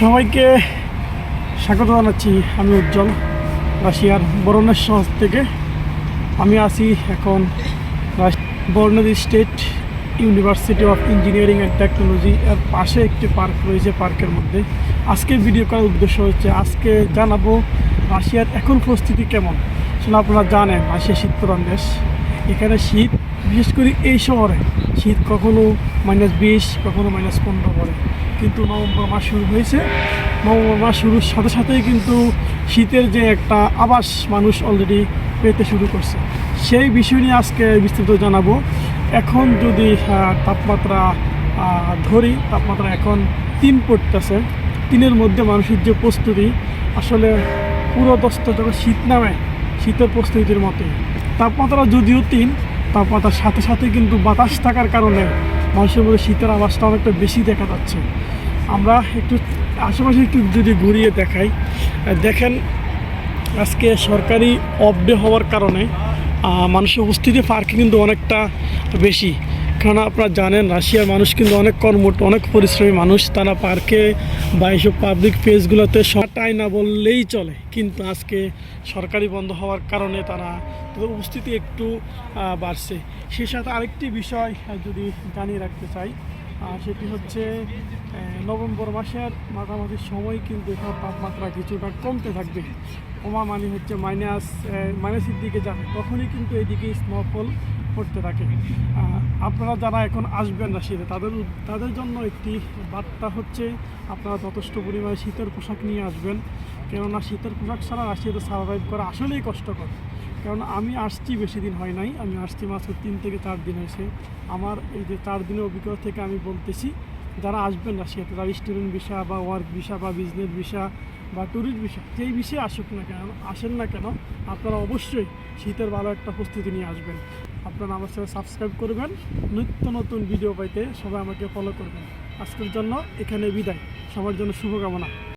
সবাইকে স্বাগত জানাচ্ছি আমি উজ্জ্বল রাশিয়ার বরণের শহর থেকে। আমি আছি এখন বর্ণদি state university of engineering and technology এর পাশে একটি পার্ক রয়েছে পার্কের মধ্যে। আজকে ভিডিও করার উদ্দেশ্য হচ্ছে আজকে জানাব রাশিয়ার এখন পরিস্থিতি কেমন আসলে আপনারা জানেন, রাশিয়া শীতপ্রধান দেশ। এখানে শীত, বিশেষ করে এই শহরে। শীত কখনো মাইনাস বিশ, কখনো মাইনাস পনেরো পড়ে কিন্তু নভেম্বর মাস শুরু হয়েছে। নভেম্বর মাস শুরুর সাথে সাথেই কিন্তু শীতের যে একটা আবাস মানুষ অলরেডি পেতে শুরু করছে। সেই বিষয় নিয়ে আজকে বিস্তারিত জানাব। এখন যদি তাপমাত্রা ধরি, তাপমাত্রা এখন তিন পড়তেছে। তিনের মধ্যে মানুষের যে প্রস্তুতি, আসলে পুরো দস্ত যখন শীত নামে, শীতের প্রস্তুতির মতোই। তাপমাত্রা যদিও তিন, তাপমাত্রার সাথে সাথে কিন্তু বাতাস থাকার কারণে মানুষের মধ্যে শীতের আবাসটা অনেকটা বেশি দেখা যাচ্ছে। আমরা একটু আশেপাশে একটু যদি ঘুরিয়ে দেখাই দেখেন আজকে সরকারি অফ ডে হওয়ার কারণে মানুষের উপস্থিতি পার্কে কিন্তু অনেকটা বেশি। কারণ আপনারা জানেন, রাশিয়ার মানুষ কিন্তু অনেক কর্মঠ, অনেক পরিশ্রমী মানুষ। তারা পার্কে বা এইসব পাবলিক প্লেসগুলোতে সটাই না বললেই চলে। কিন্তু আজকে সরকারি বন্ধ হওয়ার কারণে তারা তাদের উপস্থিতি একটু বাড়ছে। সে সাথে আরেকটি বিষয় যদি জানিয়ে রাখতে চাই সেটি হচ্ছে নভেম্বর মাসের মাঝামাঝি সময় কিন্তু এখানে তাপমাত্রা কিছুটা কমতে থাকবে। কমা মানে হচ্ছে মাইনাস মাইনাসের দিকে যাবে। তখনই কিন্তু এদিকে স্নোফল পড়তে থাকে। আপনারা যারা এখন আসবেন রাশিয়াতে, তাদের তাদের জন্য একটি বার্তা হচ্ছে, আপনারা যথেষ্ট পরিমাণে শীতের পোশাক নিয়ে আসবেন। কেননা শীতের পোশাক ছাড়া রাশিয়াতে সার্ভাইভ করা আসলেই কষ্টকর। কারণ আমি আসছি, বেশি দিন হয় নাই। আমি আসছি মাত্র তিন থেকে চার দিন হয়েছে। আমার এই যে চার দিনের অভিজ্ঞতা থেকে আমি বলতেছি, যারা আসবেন রাশিয়াতে, তারা স্টুডেন্ট ভিসা বা ওয়ার্ক ভিসা বা বিজনেস ভিসা বা ট্যুরিস্ট ভিসা যেই বিষয়ে আসুক না কেন, আসেন না কেন, আপনারা অবশ্যই শীতের ভালো একটা প্রস্তুতি নিয়ে আসবেন। আপনারা আমার সাথে সাবস্ক্রাইব করবেন, নিত্য নতুন ভিডিও পাইতে সবাই আমাকে ফলো করবেন। আজকের জন্য এখানে বিদায়। সবার জন্য শুভকামনা।